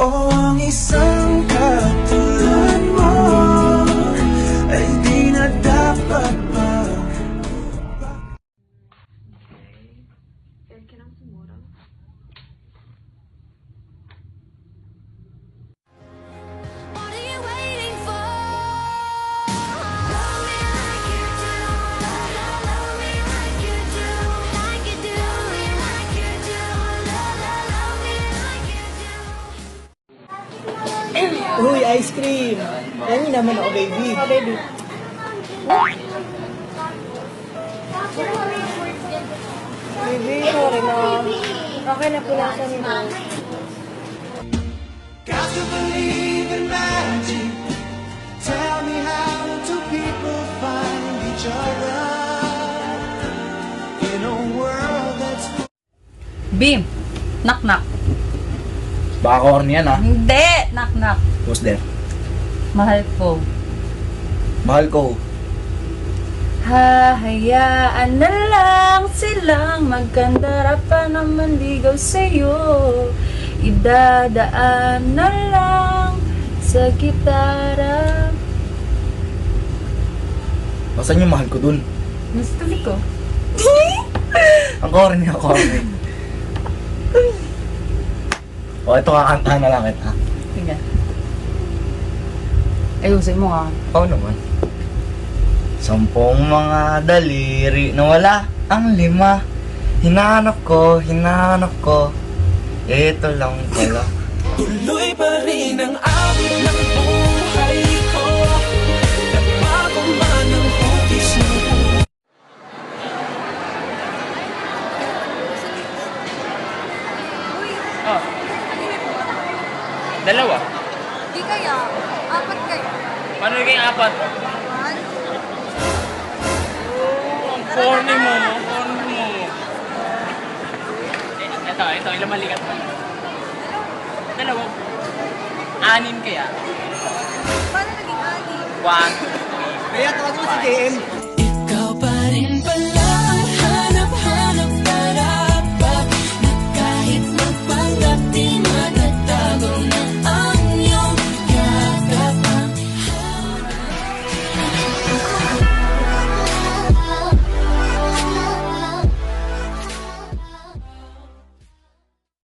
Oh, ang isang Uy, ice cream! Yan naman ako, baby. Oh, baby. Baby, sorry na. Okay na po nasa nito. Got to believe in magic Tell me how do people find each other In a world that's Bim! Knock knock. Baka corny yan ah. Hindi! Knock knock. Who's there? Mahal ko. Mahal ko. Hahayaan na lang silang magkandara pa naman ligaw sa'yo. Idadaan na lang sa gitara. Masan yung mahal ko dun? Gusto ko. Ang corny, ang corny. o, ito kakantahan na lang kita. Sige. Ayusin mo nga. Oo naman. Sampung mga daliri na wala ang lima. Hinahanap ko, hinahanap ko. Ito lang pala. Tuloy pa rin ang awit ng buhay Dalawa. Di kaya, apat kayo. Paano naging apat? One, Oh, ang corny mo, ang corny mo. Eh, Ito, ito, ilang malikat pa. Dalawa. Anim kaya? paano naging adi? One, Kaya tawag mo si JM.